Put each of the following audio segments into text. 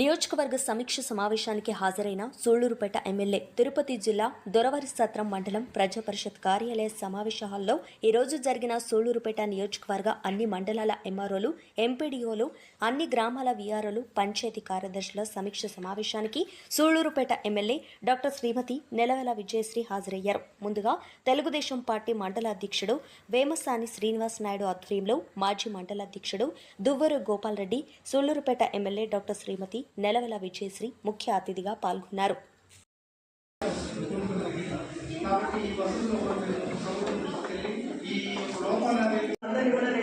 నియోజకవర్గ సమీక్ష సమావేశానికి హాజరైన సూళ్ళూరుపేట ఎమ్మెల్యే తిరుపతి జిల్లా దొరవరి సత్రం మండలం ప్రజా పరిషత్ కార్యాలయ సమావేశ హాల్లో ఈరోజు జరిగిన సూళ్ళూరుపేట నియోజకవర్గ అన్ని మండలాల ఎంఆర్ఓలు ఎంపీడీఓలు అన్ని గ్రామాల వీఆర్ఓలు పంచాయతీ కార్యదర్శుల సమీక్ష సమావేశానికి సూళ్ళూరుపేట ఎమ్మెల్యే డాక్టర్ శ్రీమతి నెలవెల విజయశ్రీ హాజరయ్యారు. ముందుగా తెలుగుదేశం పార్టీ మండల అధ్యక్షుడు వేమసాని శ్రీనివాస్ నాయుడు ఆధ్వర్యంలో మాజీ మండల అధ్యక్షుడు దువ్వరు గోపాల్ రెడ్డి సూళ్ళూరుపేట ఎమ్మెల్యే డాక్టర్ శ్రీమతి నెలవెల విజయశ్రీ ముఖ్య అతిథిగా పాల్గొన్నారు.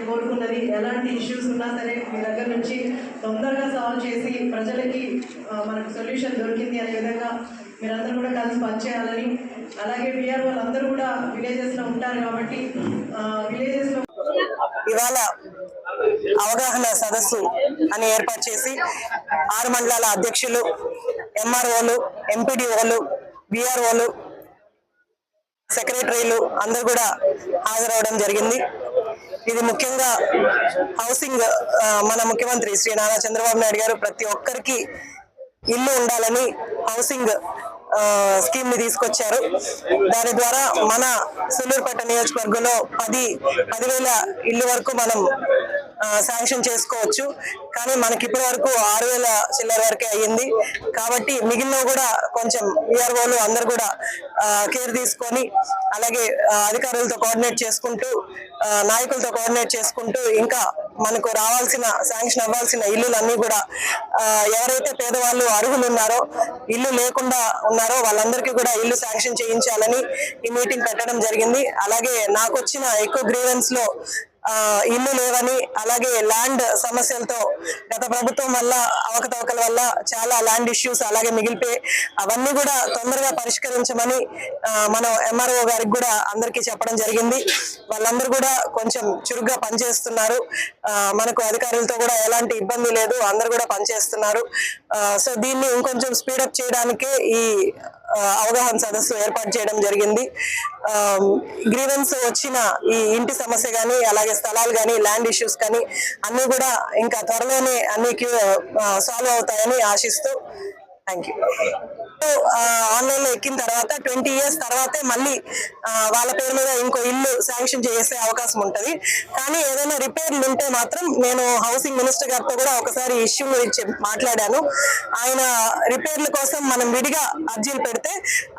కోరుకున్నది ఎలాంటి ఇష్యూస్ ఉన్నా సరే మీ దగ్గర నుంచి తొందరగా సాల్వ్ చేసి ప్రజలకి మనకు సొల్యూషన్ దొరికింది అనే విధంగా మీరందరూ కూడా కలిసి పనిచేయాలని అలాగే బీఆర్ వాళ్ళందరూ కూడా విలేజెస్లో ఉంటారు కాబట్టి విలేజెస్లో ఇవాళ అవగాహన సదస్సు అని ఏర్పాటు చేసి ఆరు మండలాల అధ్యక్షులు ఎంఆర్ఓలు ఎంపీడీఓలు విఆర్ఓలు సెక్రటరీలు అందరూ కూడా హాజరవడం జరిగింది. ఇది ముఖ్యంగా హౌసింగ్ మన ముఖ్యమంత్రి శ్రీ నారా చంద్రబాబు నాయుడు గారు ప్రతి ఒక్కరికి ఇల్లు ఉండాలని హౌసింగ్ స్కీమ్ని తీసుకొచ్చారు. దాని ద్వారా మన సులూరుపేట నియోజకవర్గంలో పది పదివేల ఇల్లు వరకు మనం శాంక్షన్ చేసుకోవచ్చు. కానీ మనకి ఇప్పటి వరకు ఆరు వేల చిల్లర వరకే అయ్యింది. కాబట్టి మిగిలిన కూడా కొంచెం విఆర్ఓలు అందరు కూడా కేర్ తీసుకొని అలాగే అధికారులతో కోఆర్డినేట్ చేసుకుంటూ నాయకులతో కోఆర్డినేట్ చేసుకుంటూ ఇంకా మనకు రావాల్సిన శాంక్షన్ అవ్వాల్సిన ఇల్లులన్నీ కూడా ఎవరైతే పేదవాళ్ళు అర్హులు ఉన్నారో ఇల్లు లేకుండా ఉన్నారో వాళ్ళందరికీ కూడా ఇల్లు శాంక్షన్ చేయించాలని ఈ మీటింగ్ పెట్టడం జరిగింది. అలాగే నాకు వచ్చిన ఎక్కువ గ్రీవెన్స్లో ఇల్లు లేవని అలాగే ల్యాండ్ సమస్యలతో గత ప్రభుత్వం వల్ల అవకతవకల వల్ల చాలా ల్యాండ్ ఇష్యూస్ అలాగే మిగిలిపోయి అవన్నీ కూడా తొందరగా పరిష్కరించమని మనం ఎంఆర్ఓ గారికి కూడా అందరికీ చెప్పడం జరిగింది. వాళ్ళందరూ కూడా కొంచెం చురుగ్గా పనిచేస్తున్నారు. మనకు అధికారులతో కూడా ఎలాంటి ఇబ్బంది లేదు. అందరూ కూడా పనిచేస్తున్నారు. సో దీన్ని ఇంకొంచెం స్పీడప్ చేయడానికే ఈ అవగాహన సదస్సు ఏర్పాటు చేయడం జరిగింది. గ్రీవెన్స్ వచ్చిన ఈ ఇంటి సమస్య కానీ అలాగే స్థలాలు కానీ ల్యాండ్ ఇష్యూస్ కానీ అన్ని కూడా ఇంకా త్వరలోనే అన్ని సాల్వ్ అవుతాయని ఆశిస్తూ థ్యాంక్ యూ ఆన్లైన్లో ఎక్కిన తర్వాత ట్వంటీ ఇయర్స్ తర్వాతే మళ్ళీ వాళ్ళ పేరు మీద ఇంకో ఇల్లు శాంక్షన్ చేసే అవకాశం ఉంటది. కానీ ఏదైనా రిపేర్లు ఉంటే మాత్రం నేను హౌసింగ్ మినిస్టర్ గారితో కూడా ఒకసారి ఇష్యూ గురించి మాట్లాడాను. ఆయన రిపేర్ల కోసం మనం విడిగా అర్జీలు పెడితే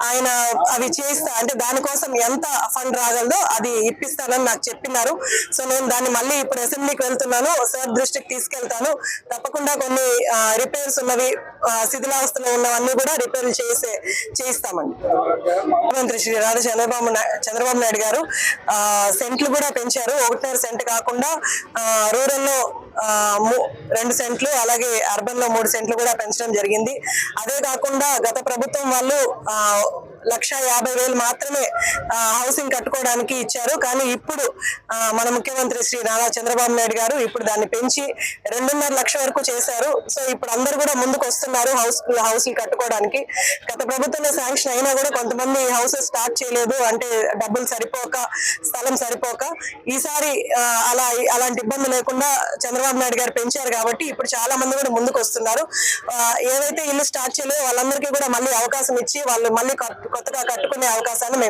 ఆయన అవి చేయిస్తా అంటే దానికోసం ఎంత ఫండ్ రాగలదో అది ఇప్పిస్తానని నాకు చెప్పినారు. సో నేను దాన్ని మళ్ళీ ఇప్పుడు అసెంబ్లీకి వెళ్తున్నాను సార్ దృష్టికి తీసుకెళ్తాను. తప్పకుండా కొన్ని రిపేర్స్ ఉన్నవి శిథిలావస్థలో ఉన్నవన్నీ కూడా రిపేర్లు చేసే చేయిస్తామండి. ముఖ్యమంత్రి శ్రీ నారా చంద్రబాబు చంద్రబాబు నాయుడు గారు ఆ, సెంట్లు కూడా పెంచారు. ఒకటిన్నర సెంట్ కాకుండా రూరల్లో ము- రెండు సెంట్లు అలాగే అర్బన్లో మూడు సెంట్లు కూడా పెంచడం జరిగింది. అదే కాకుండా గత ప్రభుత్వం వాళ్ళు లక్ష యాభై వేలు మాత్రమే హౌసింగ్ కట్టుకోవడానికి ఇచ్చారు. కానీ ఇప్పుడు మన ముఖ్యమంత్రి శ్రీ నారా చంద్రబాబు నాయుడు గారు ఇప్పుడు దాన్ని పెంచి రెండున్నర లక్ష వరకు చేశారు. సో ఇప్పుడు అందరు కూడా ముందుకు వస్తున్నారు హౌస్ హౌస్ కట్టుకోవడానికి. గత ప్రభుత్వంలో శాంక్షన్ అయినా కూడా కొంతమంది హౌసెస్ స్టార్ట్ చేయలేదు. అంటే డబ్బులు సరిపోక స్థలం సరిపోక. ఈసారి అలా అలాంటి ఇబ్బంది లేకుండా చంద్రబాబు నాయుడు గారు పెంచారు కాబట్టి ఇప్పుడు చాలా మంది కూడా ముందుకు వస్తున్నారు. ఏవైతే ఇల్లు స్టార్ట్ చేయలేదో వాళ్ళందరికీ కూడా మళ్ళీ అవకాశం ఇచ్చి వాళ్ళు మళ్ళీ కొత్తగా కట్టుకునే అవకాశాన్ని మేము